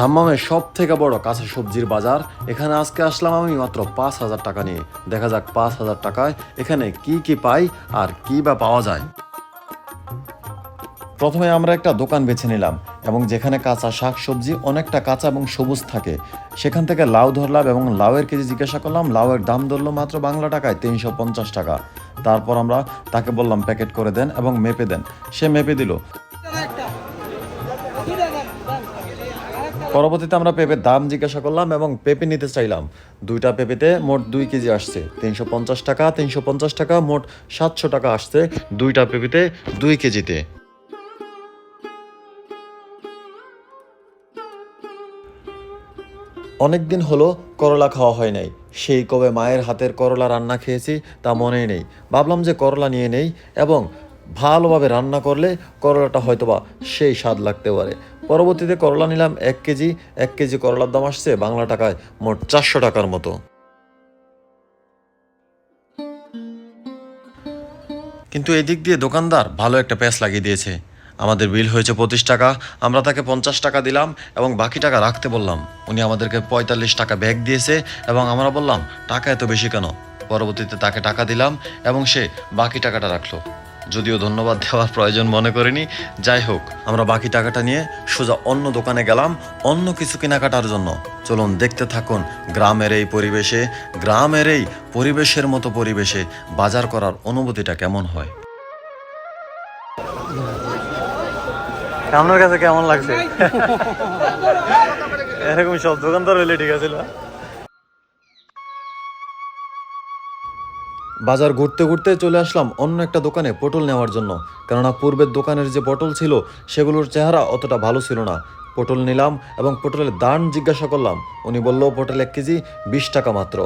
ধাম্মামের সব থেকে বড় কাঁচা সবজির বাজার। এখানে আজকে আসলাম আমি মাত্র পাঁচ হাজার টাকা নিয়ে। দেখা যাক পাঁচ হাজার টাকায় এখানে কি কি পাই আর কি বা পাওয়া যায়। প্রথমে আমরা একটা দোকান বেছে নিলাম এবং যেখানে কাঁচা শাক সবজি অনেকটা কাঁচা এবং সবুজ থাকে। সেখান থেকে লাউ ধরলাম এবং লাউয়ের কেজি জিজ্ঞাসা করলাম, লাউয়ের দাম ধরলো মাত্র বাংলা টাকায় তিনশো পঞ্চাশ টাকা। তারপর আমরা তাকে বললাম, প্যাকেট করে দেন এবং মেপে দেন। সে মেপে দিল। পরবর্তীতে আমরা পেঁপের দাম জিজ্ঞাসা করলাম এবং পেঁপে নিতে চাইলাম। দুইটা পেঁপেতে মোট দুই কেজি আসছে। তিনশো পঞ্চাশ টাকা, তিনশো পঞ্চাশ টাকা, মোট সাতশো টাকা আসছে দুইটা পেঁপেতে দুই কেজিতে। অনেক দিন হলো করলা খাওয়া হয় নাই। সেই কবে মায়ের হাতের করলা রান্না খেয়েছি তা মনেই নেই। ভাবলাম যে করলা নিয়ে নেই এবং ভালোভাবে রান্না করলে করলাটা হয়তোবা সেই স্বাদ লাগতে পারে। পরবর্তীতে করলা নিলাম এক কেজি। এক কেজি করলার দাম আসছে বাংলা টাকায় মোট চারশো টাকার মতো। কিন্তু এদিক দিয়ে দোকানদার ভালো একটা প্যাচ লাগিয়ে দিয়েছে। আমাদের বিল হয়েছে পঁচিশ টাকা, আমরা তাকে পঞ্চাশ টাকা দিলাম এবং বাকি টাকা রাখতে বললাম। উনি আমাদেরকে পঁয়তাল্লিশ টাকা ব্যাগ দিয়েছে এবং আমরা বললাম, টাকা এত বেশি কেন? পরবর্তীতে তাকে টাকা দিলাম এবং সে বাকি টাকাটা রাখল। যদিও ধন্যবাদ দেওয়ার প্রয়োজন মনে করিনি। যাই হোক, আমরা বাকি টাকাটা নিয়ে সোজা অন্য দোকানে গেলাম অন্য কিছু কেনাকাটার জন্য। চলুন দেখতে থাকুন গ্রামের এই পরিবেশে, গ্রামের এই পরিবেশের মতো পরিবেশে বাজার করার অনুভূতিটা কেমন হয়। আপনার কাছে কেমন লাগছে? এরকম সব দোকানদার হইলে ঠিক আছে বাজার ঘুরতে ঘুরতে চলে আসলাম অন্য একটা দোকানে পটল নেওয়ার জন্য। কেননা পূর্বের দোকানের যে পটল ছিল, সেগুলোর চেহারা অতটা ভালো ছিল না। পটল নিলাম এবং পটলের দাম জিজ্ঞাসা করলাম। উনি বলল, পটল এক কেজি বিশ টাকা মাত্র।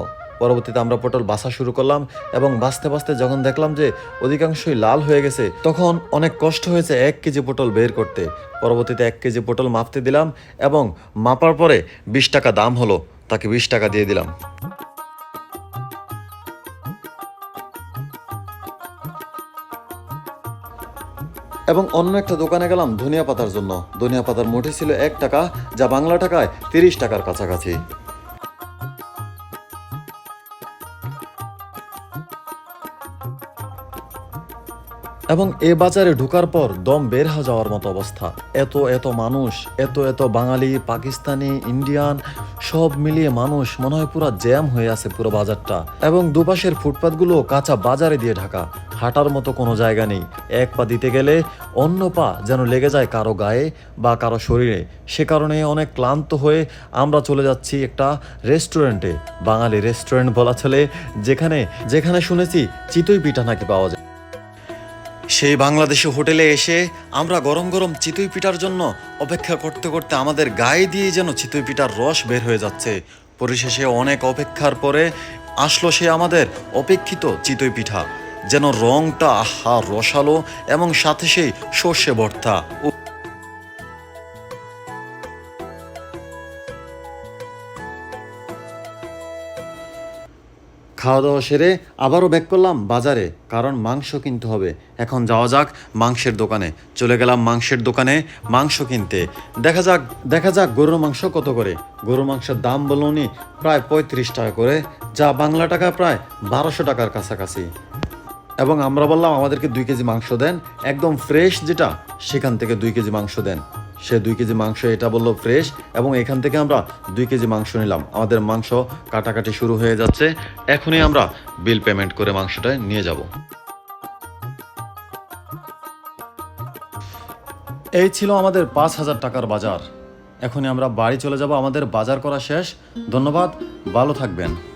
পরবর্তীতে আমরা পটল বাসা শুরু করলাম এবং বাঁচতে বাঁচতে যখন দেখলাম যে অধিকাংশই লাল হয়ে গেছে, তখন অনেক কষ্ট হয়েছে এক কেজি পটল বের করতে। পরবর্তীতে এক কেজি পটল মাপতে দিলাম এবং মাপার পরে বিশ টাকা দাম হলো, তাকে বিশ টাকা দিয়ে দিলাম। এবং অন্য একটা দোকানে গেলাম ধনিয়া পাতার জন্য। ধনিয়া পাতার মুঠি ছিল এক টাকা, যা বাংলা টাকায় তিরিশ টাকার কাছাকাছি। এবং এ বাজারে ঢুকার পর দম বের হয়ে যাওয়ার মতো অবস্থা। এত এত মানুষ, এত এত বাঙালি, পাকিস্তানি, ইন্ডিয়ান, সব মিলিয়ে মানুষ মনে হয় পুরো জ্যাম হয়ে আছে পুরো বাজারটা। এবং দুপাশের ফুটপাতগুলো কাঁচা বাজারে দিয়ে ঢাকা। হাঁটার মতো কোনো জায়গা নেই। এক পা দিতে গেলে অন্য পা যেন লেগে যায় কারও গায়ে বা কারও শরীরে। সে কারণে অনেক ক্লান্ত হয়ে আমরা চলে যাচ্ছি একটা রেস্টুরেন্টে। বাঙালি রেস্টুরেন্ট বলা চলে, যেখানে যেখানে শুনেছি চিতই পিঠা নাকি পাওয়া যায়। সেই বাংলাদেশি হোটেলে এসে আমরা গরম গরম চিতই পিঠার জন্য অপেক্ষা করতে করতে আমাদের গায়ে দিয়ে যেন চিতই পিঠার রস বের হয়ে যাচ্ছে। পরিশেষে অনেক অপেক্ষার পরে আসলো সে আমাদের অপেক্ষিত চিতই পিঠা, যেন রংটা আহা রসালো এবং সাথে সেই সর্ষে ভর্তা। খাওয়া দাওয়া সেরে আবারও ব্যাক করলাম বাজারে, কারণ মাংস কিনতে হবে। এখন যাওয়া যাক মাংসের দোকানে। চলে গেলাম মাংসের দোকানে মাংস কিনতে। দেখা যাক দেখা যাক গরুর মাংস কত করে। গরুর মাংসের দাম উনি প্রায় পঁয়ত্রিশ টাকা করে, যা বাংলা টাকা প্রায় বারোশো টাকার কাছাকাছি। এবং আমরা বললাম, আমাদেরকে দুই কেজি মাংস দেন। একদম ফ্রেশ যেটা, সেখান থেকে দুই কেজি মাংস দেন। সে দুই কেজি মাংস এটা বলল ফ্রেশ এবং এখান থেকে আমরা দুই কেজি মাংস নিলাম। আমাদের মাংস কাটাকাটি শুরু হয়ে যাচ্ছে। এখনই আমরা বিল পেমেন্ট করে মাংসটা নিয়ে যাব। এই ছিল আমাদের পাঁচ হাজার টাকার বাজার। এখনই আমরা বাড়ি চলে যাব। আমাদের বাজার করা শেষ। ধন্যবাদ। ভালো থাকবেন।